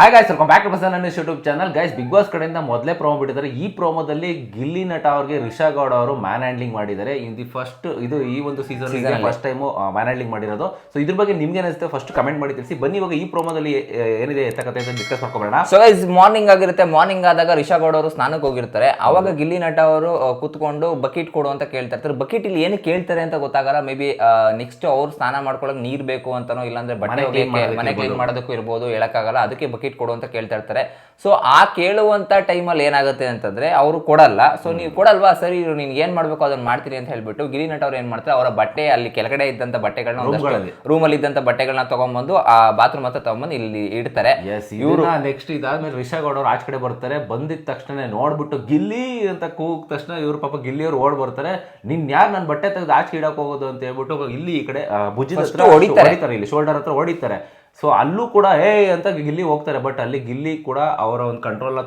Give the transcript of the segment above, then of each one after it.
Hi guys welcome back to ನನ್ನ YouTube channel guys Bigg Boss ಕಡೆಯಿಂದ ಮೊದಲೇ promo ಬಿಟ್ಟಿದ್ದಾರೆ. ಈ ಪ್ರೋಮೋದಲ್ಲಿ ಗಿಲ್ಲಿ ನಟ ಅವ್ರಿಗೆ ರಿಷಾ ಗೌಡ ಅವರು ಮ್ಯಾನ್ ಹ್ಯಾಂಡ್ಲಿಂಗ್ ಮಾಡಿದ್ದಾರೆ. ಇನ್ ದಿ ಫಸ್ಟ್ ಇದು ಈ ಒಂದು season first time man handling ಮಾಡಿರೋದು. ಸೊ ಇದ್ರ ಬಗ್ಗೆ ನಿಮ್ಗೆ ಅನಿಸುತ್ತೆ? ಫಸ್ಟ್ ಕಮೆಂಟ್ ಮಾಡಿ ತಿಳಿಸಿ. ಬನ್ನಿ ಇವಾಗ ಈ ಪ್ರೋಮೋದಲ್ಲಿ ಏನಿದೆ ಎತ್ತಕತೆ ಅಂತ ಡಿಸ್ಕಸ್ ಮಾಡ್ಕೊಬೋಣ. ಸೊ ಗೈಸ್ ಮಾರ್ನಿಂಗ್ ಆಗಿರುತ್ತೆ. ಮಾರ್ನಿಂಗ್ ಆದಾಗ ರಿಷಾ ಗೌಡ ಅವರು ಸ್ನಾನಕ್ಕೆ ಹೋಗಿರ್ತಾರೆ. ಅವಾಗ ಗಿಲ್ಲಿ ನಟ ಅವರು ಕೂತ್ಕೊಂಡು ಬಕೆಟ್ ಕೊಡು ಅಂತ ಕೇಳ್ತಾ ಇರ್ತಾರೆ. ಬಕೆಟ್ ಇಲ್ಲಿ ಏನು ಕೇಳ್ತಾರೆ ಅಂತ ಗೊತ್ತಾಗಲ್ಲ. ಮೇ ಬಿ ನೆಕ್ಸ್ಟ್ ಅವ್ರು ಸ್ನಾನ ಮಾಡ್ಕೊಳಕ್ ನೀರ್ ಬೇಕು ಅಂತನೋ ಇಲ್ಲಾಂದ್ರೆ ಬಟ್ಟೆ ಮನೆ ಕ್ಲೀನ್ ಮಾಡೋದಕ್ಕೂ ಇರ್ಬೋದು ಹೇಳಕ್ಕಾಗಲ್ಲ. ಅದಕ್ಕೆ ಬಕೆಟ್ ಕೊಡು ಅಂತ ಕೇಳ್ತಾ ಇರ್ತಾರೆ. ಸೊ ಆ ಕೇಳುವಂತ ಟೈಮಲ್ಲಿ ಏನಾಗುತ್ತೆ ಅಂತಂದ್ರೆ ಅವರು ಕೊಡಲ್ಲ. ಸೊ ನೀವು ಕೊಡಲ್ವಾ? ಸರಿ ನಿನ್ಗೆ ಏನ್ ಮಾಡ್ಬೇಕು ಅದನ್ನ ಮಾಡ್ತೀನಿ ಅಂತ ಹೇಳ್ಬಿಟ್ಟು ಗಿರಿ ನಟ ಅವ್ರು ಏನ್ ಮಾಡ್ತಾರೆ? ಅವರ ಬಟ್ಟೆ ಅಲ್ಲಿ ಕೆಳಗಡೆ ಇದ್ದಂತ ಬಟ್ಟೆಗಳನ್ನ. ರೂಮಲ್ಲಿ ಇದ್ದಂತ ಬಟ್ಟೆಗಳನ್ನ ತಗೊಂಡ್ಬಂದು ಆ ಬಾತ್ರೂಮ್ ಹತ್ರ ತಗೊಂಡ್ಬಂದು ಇಲ್ಲಿ ಇಡ್ತಾರೆ. ಇವ್ರು ನೆಕ್ಸ್ಟ್ ಇದಾದ್ಮೇಲೆ ರಿಷಾ ಗೌಡ ಅವ್ರು ಆಚೆ ಕಡೆ ಬರ್ತಾರೆ. ಬಂದಿದ ತಕ್ಷಣ ನೋಡ್ಬಿಟ್ಟು ಗಿಲ್ಲಿ ಅಂತ ಕೂಗ್ ತಕ್ಷಣ ಇವರು ಪಾಪ ಗಿಲ್ಲಿ ಅವ್ರು ಓಡ್ ಬರ್ತಾರೆ ನಿನ್ ಯಾರು ನನ್ನ ಬಟ್ಟೆ ತೆಗೆದು ಆಚೆ ಇಡಕ್ ಹೋಗೋದು? ಅಂತ ಹೇಳ್ಬಿಟ್ಟು ಇಲ್ಲಿ ಈ ಕಡೆ ಭುಜದ ಹತ್ರ. ಹೊಡಿತಾರೆ. ಇಲ್ಲಿ ಶೋಲ್ಡರ್ ಹತ್ರ ಹೊಡಿತಾರೆ. ಸೊ ಅಲ್ಲೂ ಕೂಡ ಹೇ ಅಂತ ಗಿಲ್ಲಿ ಹೋಗ್ತಾರೆ ಬಟ್ ಅಲ್ಲಿ ಗಿಲ್ಲಿ ಕೂಡ ಅವರ ಒಂದು ಕಂಟ್ರೋಲ್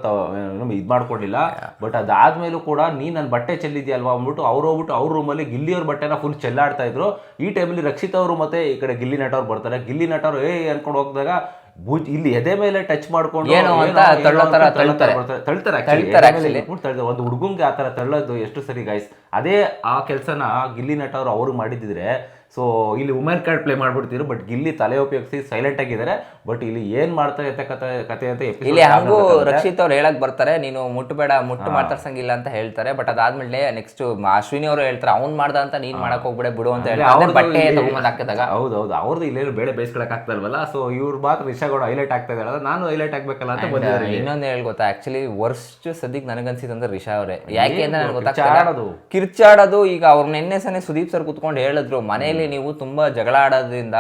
ಇದು ಮಾಡ್ಕೊಂಡಿಲ್ಲ ಬಟ್ ಅದಾದ್ಮೇಲೂ ಕೂಡ ನೀ ನನ್ನ ಬಟ್ಟೆ ಚೆಲ್ಲಿದ್ಯಲ್ವಾ ಅಂದ್ಬಿಟ್ಟು ಅವ್ರು ಹೋಗ್ಬಿಟ್ಟು ಅವ್ರ ರೂಮಲ್ಲಿ ಗಿಲ್ಲಿ ಅವ್ರ ಬಟ್ಟೆನ ಫುಲ್ ಚೆಲ್ಲಾಡ್ತಾ ಇದ್ರು. ಈ ಟೈಮಲ್ಲಿ ರಕ್ಷಿತ್ ಅವರು ಮತ್ತೆ ಈ ಕಡೆ ಗಿಲ್ಲಿ ನಟವ್ರು ಬರ್ತಾರೆ. ಗಿಲ್ಲಿ ನಟ ಅವ್ರು ಏ ಅನ್ಕೊಂಡು ಹೋಗಿದಾಗ ಇಲ್ಲಿ ಎದೆ ಮೇಲೆ ಟಚ್ ಮಾಡ್ಕೊಂಡು ಏನೋ ಅಂತ ತಳ್ತಾರೆ. ಒಂದು ಹುಡುಗಂಗೆ ಆ ತರ ತಳ್ಳೋದು ಎಷ್ಟು ಸರಿ ಗಾಯ್ಸ್ ಅದೇ ಆ ಕೆಲಸನ ಗಿಲ್ಲಿ ನಟ ಅವರು ಅವ್ರಿಗೆ ಮಾಡಿದಿದ್ರೆ ಸೊ ಇಲ್ಲಿ ವುಮೆನ್ ಕಾರ್ಡ್ ಪ್ಲೇ ಮಾಡ್ಬಿಡ್ತಿದ್ರು ಬಟ್ ಇಲ್ಲಿ ತಲೆ ಉಪಯೋಗಿಸಿ ಸೈಲೆಂಟ್ ಆಗಿದ್ದಾರೆ. ಬಟ್ ಇಲ್ಲಿ ಏನ್ ಮಾಡ್ತಾ ಅಂತ ಕತೆ ಅಂತ ಇಲ್ಲಿ ಹಾಗೂ ರಕ್ಷಿತ್ ಅವ್ರು ಹೇಳಕ್ ಬರ್ತಾರೆ ನೀನು ಮುಟ್ಟಬೇಡ ಮುಟ್ಟು ಮಾತಾಡ್ಸಂಗಿಲ್ಲ ಅಂತ ಹೇಳ್ತಾರೆ ಬಟ್ ಅದಾದ್ಮೇಲೆ ನೆಕ್ಸ್ಟ್ ಅಶ್ವಿನಿ ಅವರು ಹೇಳ್ತಾರೆ ಅವ್ನ್ ಮಾಡ್ದ ಅಂತ ನೀನ್ ಮಾಡಕ್ ಹೋಗ್ಬೇಡ ಬಿಡು ಅಂತ ಹೇಳಿ ಬಟ್ಟೆ ಹಾಕಿದಾಗ. ಹೌದೌದು ಅವ್ರದ್ದು ಇಲ್ಲೇನು ಬೇಳೆ ಬೇಯಿಸ್ಕೊಳಕ್ ಆಗ್ತಲ್ವಲ್ಲ ಸೊ ಇವ್ರು ಮಾತ್ರ ವಿಷಯಗಳು ಹೈಲೈಟ್ ಆಗ್ತಾ ಇದ್ದಾರೆ ನಾನು ಹೈಲೈಟ್ ಆಗ್ಬೇಕಲ್ಲ ಅಂತ ಬಂದಿದ್ದಾರೆ. ಇನ್ನೊಂದು ಹೇಳಿ ಗೊತ್ತಾ ಆಕ್ಚುಲಿ ವರ್ಸ್ಟ್ ಸದ್ಯಕ್ಕೆ ನನಗನ್ಸಿದಂದ್ರೆ ರಿಷಾ ಅವರೇ. ಯಾಕೆ ಅಂದ್ರೆ ನನಗೆ ಕಿರ್ಚಾಡೋದು. ಗೊತ್ತಾಗ್ತದೆ ಕಿರ್ಚಾಡೋದು ಈಗ ಅವ್ರ ನಿನ್ನೆ ಸನೇ ಸುದೀಪ್ ಸರ್ ಕುತ್ಕೊಂಡು ಹೇಳಿದ್ರು ಮನೆಯಲ್ಲಿ ನೀವು ತುಂಬಾ ಜಗಳ ಆಡೋದ್ರಿಂದ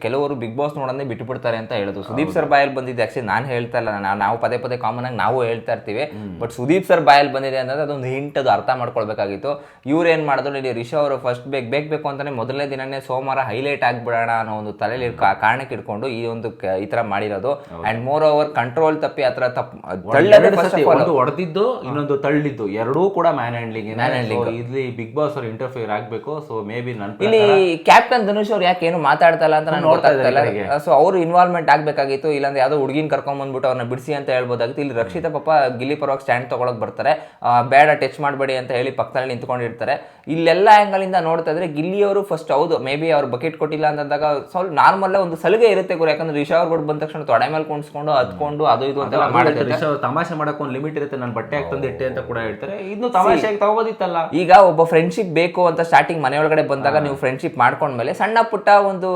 ಕೆಲವರು ಬಿಗ್ ಬಾಸ್ ನೋಡೋದೇ ಬಿಟ್ಟುಬಿಡ್ತಾರೆ ಅಂತ ಹೇಳಿದ್ರು ಸುದೀಪ್ ಸರ್ ಬಾಯಲ್ಲಿ ಬಂದಿದ್ದು ಆಕ್ಚುಲಿ ನಾನು ಹೇಳ್ತಾ ಇಲ್ಲ. ನಾವು ಪದೇ ಪದೇ ಕಾಮನ್ ಆಗಿ ನಾವು ಹೇಳ್ತಾ ಇರ್ತೀವಿ. ಬಟ್ ಸುದೀಪ್ ಸರ್ ಬಾಯಲ್ಲಿ ಬಂದಿದೆ ಅಂತಂದ್ರೆ ಅದೊಂದು ಹಿಂಟ್ ಅದು ಅರ್ಥ ಮಾಡ್ಕೊಳ್ಬೇಕಾಗಿತ್ತು. ಇವ್ರು ಏನ್ ಮಾಡಿದ್ರು ಇಲ್ಲಿ ರಿಷಾ ಅವರು ಫಸ್ಟ್ ಬೇಕ್ ಬೇಕು ಬೇಕು ಅಂತಾನೆ ಮೊದಲನೇ ದಿನನೇ ಸೋಮವಾರ ಹೈಲೈಟ್ ಆಗ್ಬಿಡೋಣ ಅನ್ನೋ ಒಂದು ತಲೆಯಲ್ಲಿ ಕಾ- ಕಾರಣಕ್ಕೆ ಇಟ್ಕೊಂಡು ಈ ಒಂದು ಕ- ಈ ತರ ಮಾಡಿರೋದು. ಅಂಡ್ ಮೋರ್ ಓವರ್ ಕಂಟ್ರೋಲ್ ತಪ್ಪಿ ತಪ್ಪು ತಳ್ಳದೆ ಎರಡು ಸತಿ, ಆಫ್ ಆಲ್ ಒಂದು ಹೊಡೆದಿದ್ದು ಇನ್ನೊಂದು ತಳ್ಳಿದ್ದು. ಎರಡೂ ಕೂಡ ಮ್ಯಾನ್ ಹ್ಯಾಂಡ್ಲಿಂಗ್ ಇಲ್ಲಿ ಬಿಗ್ ಬಾಸ್ ಅವ್ರು ಇಂಟರ್ಫಿಯರ್ ಆಗ್ಬೇಕು ಸೊ ಮೇ ಬಿ ನನ್ ಇಲ್ಲಿ ಕ್ಯಾಪ್ಟನ್ ಧನುಷ್ ಅವ್ರು ಯಾಕೆ ಏನು ಮಾತಾಡ್ತಾ ಇಲ್ಲ ಅಂತ ನಾನು ನೋಡ್ತಾ ಇಲ್ಲ. ಸೊ ಅವರು ಇನ್ವಾಲ್ವ್ಮೆಂಟ್ ಆಗಬೇಕಾಗಿತ್ತು ಇಲ್ಲಾಂದ್ರೆ ಯಾವುದೋ ಹುಡುಗಿನ ಕರ್ಕೊಂಡ್ ಬಂದ್ಬಿಟ್ಟು ಅವ್ರನ್ನ ಬಿಡಿಸಿ ಅಂತ ಹೇಳ್ಬೋದಾಗಿತ್ತು. ಇಲ್ಲಿ ರಕ್ಷಿತ ಪಾಪ ಗಿಲ್ಲಿ ಪರವಾಗಿ ಸ್ಟ್ಯಾಂಡ್ ತಗೊಳಕ್ ಬರ್ತಾರೆ. ಆ, ಬೇಡ ಟಚ್ ಮಾಡಬೇಡಿ ಅಂತ ಹೇಳಿ ಪಕ್ಕದಲ್ಲಿ ನಿಂತ್ಕೊಂಡಿರ್ತಾರೆ. ಇಲ್ಲೆಲ್ಲ ಆಂಗಲ್ ಇಂದ ನೋಡ್ತಾ ಇದ್ರೆ ಗಿಲ್ಲಿಯವರು ಫಸ್ಟ್ ಹೌದು ಮೇ ಬಿ ಅವ್ರು ಬಕೆಟ್ ಕೊಟ್ಟಿಲ್ಲ ಅಂತಂದಾಗ ಸ್ವಲ್ಪ ನಾರ್ಮಲ್ ಒಂದು ಸಲಿಗೆ ಇರುತ್ತೆ ಗುರು. ಯಾಕಂದ್ರೆ ರಿಷಾ ಅವ್ರು ಬಂದ ತಕ್ಷಣ ತೊಡೆ ಮೇಲೆ ಕುಣಿಸ್ಕೊಂಡು ಹತ್ಕೊಂಡು ಅದು ಇದು ಅಂತ ಮಾಡಿದ್ರೆ ತಮಾಷೆ ಮಾಡಕ್ಕೆ ಒಂದು ಲಿಮಿಟ್ ಇರುತ್ತೆ ನಾನು ಬಟ್ಟೆ ಹಾಕಿ ತಂದಿಟ್ಟೆ ಅಂತ ಕೂಡ ಹೇಳ್ತಾರೆ. ಇನ್ನು ತಮಾಷೆಗೆ ತಗೋಬೋದಿತ್ತಲ್ಲ. ಈಗ ಒಬ್ಬ ಫ್ರೆಂಡ್ಶಿಪ್ ಬೇಕು ಅಂತ ಸ್ಟಾರ್ಟಿಂಗ್ ಮನೆಯೊಳಗಡೆ ಬಂದಾಗ ನೀವು ಫ್ರೆಂಡ್ಶಿಪ್ ಮಾಡ್ಕೊಂಡ್ಮೇಲೆ ಸಣ್ಣ ಪುಟ್ಟ ಒಂದು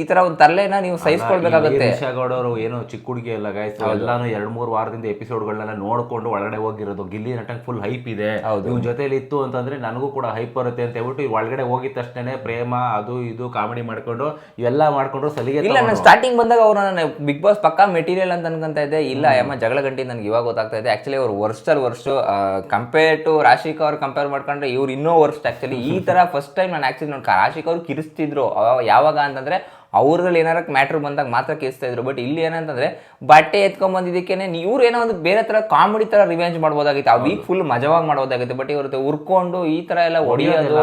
ಈ ತರ ಒಂದು ತರಲೆನ ನೀವು ಸಹಿಸ್ಕೊಳ್ಬೇಕಾಗುತ್ತೆ. ಗೌಡವರು ಏನು ಚಿಕ್ಕ ಹುಡುಗಿ ಎಲ್ಲ ಗಾಯ್ಸ್ ಎಲ್ಲಾನು ಎರಡ್ ಮೂರು ವಾರದಿಂದ ಎಪಿಸೋಡ್ಗಳನ್ನೆಲ್ಲ ನೋಡ್ಕೊಂಡು ಒಳಗಡೆ ಹೋಗಿರೋದು. ಗಿಲ್ಲಿ ನಟಂಗ್ ಫುಲ್ ಹೈಪ್ ಇದೆ. ಇವ್ನ ಜೊತೆಲಿ ಇತ್ತು ಅಂತಂದ್ರೆ ನನಗೂ ಕೂಡ ಹೈಪ್ ಬರುತ್ತೆ ಅಂತ ಹೇಳ್ಬಿಟ್ಟು ಒಳಗಡೆ ಹೋಗಿದ ತಕ್ಷಣ ಪ್ರೇಮ ಅದು ಇದು ಕಾಮಿಡಿ ಮಾಡ್ಕೊಂಡು ಇವೆಲ್ಲ ಮಾಡ್ಕೊಂಡು ಸಲಿಗೆ ಇಲ್ಲ ನಾನು ಸ್ಟಾರ್ಟಿಂಗ್ ಬಂದಾಗ ಅವ್ರು ನಾನು ಬಿಗ್ ಬಾಸ್ ಪಕ್ಕಾ ಮೆಟೀರಿಯಲ್ ಅಂತ ಅನ್ಕೊಂತ ಇದ್ದೆ. ಇಲ್ಲ ಅಮ್ಮ ಜಗಳ ಗಂಟಿ ನನ್ಗೆ ಇವಾಗ ಗೊತ್ತಾಗ್ತಾ ಇದೆ. ಆಕ್ಚುಲಿ ಅವ್ರು ವರ್ಷಲ್ ವರ್ಷ ಕಂಪೇರ್ ಟು ರಾಶಿಕ್ ಅವ್ರು ಕಂಪೇರ್ ಮಾಡ್ಕೊಂಡ್ರೆ ಇವ್ರು ಇನ್ನೂ ವರ್ಷ ಆಕ್ಚುಲಿ ಈ ತರ ಫಸ್ಟ್ ಟೈಮ್ ನಾನು ಆಕ್ಚುಲಿ ನೋಡಿ ರಾಶಿಕ್ ಅವ್ರು ಕಿರಿಸ್ತಿದ್ರು. ಯಾವಾಗ ಅಂತಂದ್ರೆ ಅವ್ರಲ್ಲಿ ಏನಾರ ಮ್ಯಾಟ್ರ್ ಬಂದಾಗ ಮಾತ್ರ ಕೇಳಿಸ್ತಾ ಇದ್ರು. ಬಟ್ ಇಲ್ಲಿ ಏನಂತಂದ್ರೆ ಬಟ್ಟೆ ಎತ್ಕೊಂಡ್ ಬಂದಿದ್ದಕ್ಕೇನೆ ಇವ್ರು ಏನೋ ಒಂದು ಬೇರೆ ತರ ಕಾಮಿಡಿ ತರ ರಿವೆಂಜ್ ಮಾಡ್ಬೋದಾಗಿತ್ತು. ಆ ವೀಕ್ ಫುಲ್ ಮಜವಾಗಿ ಮಾಡ್ಬೋದಾಗಿತ್ತು. ಬಟ್ ಇವ್ರದ್ದು ಉರ್ಕೊಂಡು ಈ ತರ ಎಲ್ಲ ಹೊಡಿಯೋದು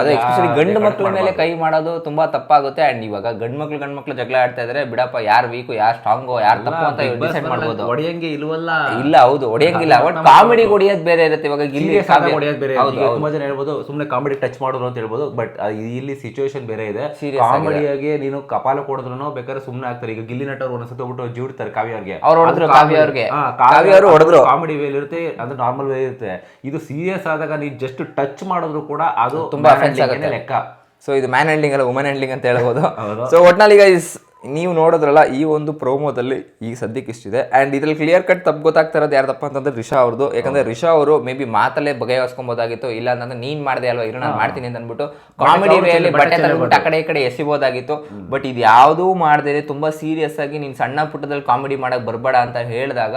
ಅದು ಎಸ್ಪೆಷಲಿ ಗಂಡು ಮಕ್ಕಳ ಮಕ್ಳ ಮೇಲೆ ಕೈ ಮಾಡೋದು ತುಂಬಾ ತಪ್ಪಾಗುತ್ತೆ. ಅಂಡ್ ಇವಾಗ ಗಂಡ್ ಮಕ್ಳು ಗಂಡ್ ಮಕ್ಳು ಜಗಳ ಆಡ್ತಾ ಇದ್ರೆ ಬಿಡಪ್ಪ ಯಾರು ವೀಕು ಯಾರು ಸ್ಟ್ರಾಂಗು ಯಾರು ತಪ್ಪು ಅಂತ ಡಿಸೈಡ್ ಮಾಡ್ಬೋದು. ಹೊಡಿಯಂಗೆ ಇಲ್ವಲ್ಲ? ಇಲ್ಲ ಹೌದು ಹೊಡಿಯಂಗಿಲ್ಲ. ಬಟ್ ಕಾಮಿಡಿ ಹೊಡಿಯೋದ್ ಬೇರೆ ಇರುತ್ತೆ. ಇವಾಗ ಇಲ್ಲಿ ಹೊಡೆಯೋದು ಬೇರೆ ತುಂಬಾ ಜನ ಹೇಳ್ಬೋದು ಸುಮ್ಮನೆ ಕಾಮಿಡಿ ಟಚ್ ಮಾಡೋದು ಅಂತ ಹೇಳ್ಬೋದು. ಬಟ್ ಇಲ್ಲಿ ಸಿಚುವೇಶನ್ ಬೇರೆ ಇದೆ. ಕಾಮಿಡಿಯಾಗಿ ನೀನು ಕಪಾಲ ಕೊಡಿದ್ರು ಬೇಕಾದ್ರೆ ಸುಮ್ಮನೆ ಆಗ್ತಾರೆ. ಈಗ ಗಿಲ್ಲಿ ನಟರು ಒಂದ್ಸತಿ ಹೋಗ್ಬಿಟ್ಟು ಜೂಡ್ತಾರೆ ಕಾವ್ಯ ಅವ್ರಿಗೆ ಅವ್ರು ಕಾವ್ಯ ಅವ್ರಿಗೆ ಕಾವ್ಯ ಅವರು ಹೊಡೆದ್ರು. ಕಾಮಿಡಿ ವೇಲ್ ಇರುತ್ತೆ ಅದು ನಾರ್ಮಲ್ ವೇ ಇರುತ್ತೆ. ಇದು ಸೀರಿಯಸ್ ಆದಾಗ ನೀವು ಜಸ್ಟ್ ಟಚ್ ಮಾಡಿದ್ರು ಕೂಡ ಅದು ತುಂಬಾ. ಲೆಕ್ಕ. ಸೊ ಇದು ಮ್ಯಾನ್ ಹ್ಯಾಂಡ್ಲಿಂಗ್ ಅಲ್ಲ ವುಮನ್ ಹ್ಯಾಂಡ್ಲಿಂಗ್ ಅಂತ ಹೇಳ್ಬೋದು. ಸೊ ಒಟ್ನಲ್ಲಿ ಈಗ ನೀವು ನೋಡೋದ್ರಲ್ಲ ಈ ಒಂದು ಪ್ರೋಮೋದಲ್ಲಿ ಈಗ ಸದ್ಯಕ್ಕೆ ಇಷ್ಟಿದೆ. ಆ್ಯಂಡ್ ಇದ್ರಲ್ಲಿ ಕ್ಲಿಯರ್ ಕಟ್ ತಪ್ಪು ಗೊತ್ತಾಗ್ತಾ ಇರೋದು ಯಾರ್ದಪ್ಪ ಅಂತಂದ್ರೆ ರಿಷಾ ಅವ್ರದ್ದು. ಯಾಕಂದ್ರೆ ರಿಷಾ ಅವರು ಮೇ ಬಿ ಮಾತಲ್ಲೇ ಬಗೆಹರಿಸ್ಕೊಬೋದಾಗಿತ್ತು ಇಲ್ಲ ಅಂತಂದ್ರೆ ನೀನ್ ಮಾಡಿದೆ ಅಲ್ವಾ ಇರೋ ನಾನು ಮಾಡ್ತೀನಿ ಅಂತ ಅಂದ್ಬಿಟ್ಟು ಕಾಮಿಡಿ ವೇಯಲ್ಲಿ ಬಟ್ಟೆ ಬಟ್ಟೆ ತಂದ್ಬಿಟ್ಟು ಆ ಕಡೆ ಈ ಕಡೆ ಎಸಿಬೋದಾಗಿತ್ತು. ಬಟ್ ಇದು ಯಾವುದೂ ಮಾಡದೇ ತುಂಬಾ ಸೀರಿಯಸ್ ಆಗಿ ನೀನ್ ಸಣ್ಣ ಪುಟ್ಟದಲ್ಲಿ ಕಾಮಿಡಿ ಮಾಡಕ್ ಬರಬೇಡ ಅಂತ ಹೇಳಿದಾಗ